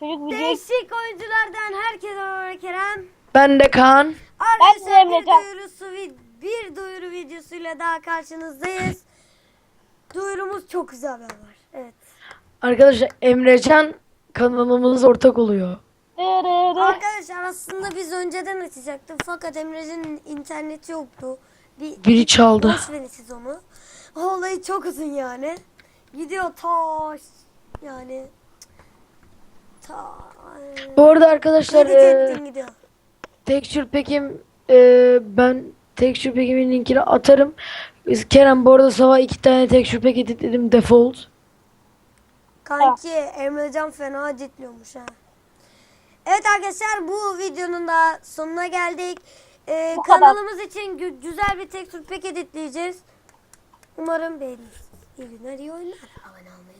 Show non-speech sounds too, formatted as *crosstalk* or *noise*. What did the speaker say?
Çocuk video Değişik oyunculardan herkese merhaba Kerem. Ben de Kaan. Arkadaşlar bir duyurusu bir duyuru videosuyla daha karşınızdayız. *laughs* Duyurumuz çok güzel bir haber. Evet. Arkadaşlar Emrecan kanalımız ortak oluyor. Arkadaşlar aslında biz önceden açacaktık fakat Emrecan'ın interneti yoktu. Bir, Biri çaldı. Boş verin siz onu. O olayı çok uzun yani. Gidiyor taş yani. Bu arada arkadaşlar e. Texture Pack'im e, ben Texture Pack'imin linkini atarım. Kerem bu arada sabah iki tane Texture Pack editledim default. Kanki Emrecan fena editliyormuş ha. Evet arkadaşlar bu videonun da sonuna geldik. Ee, Bu kadar. kanalımız için gü- güzel bir tekstür pack editleyeceğiz. Umarım beğenirsiniz. İyi günler, iyi oyunlar. Abone olmayı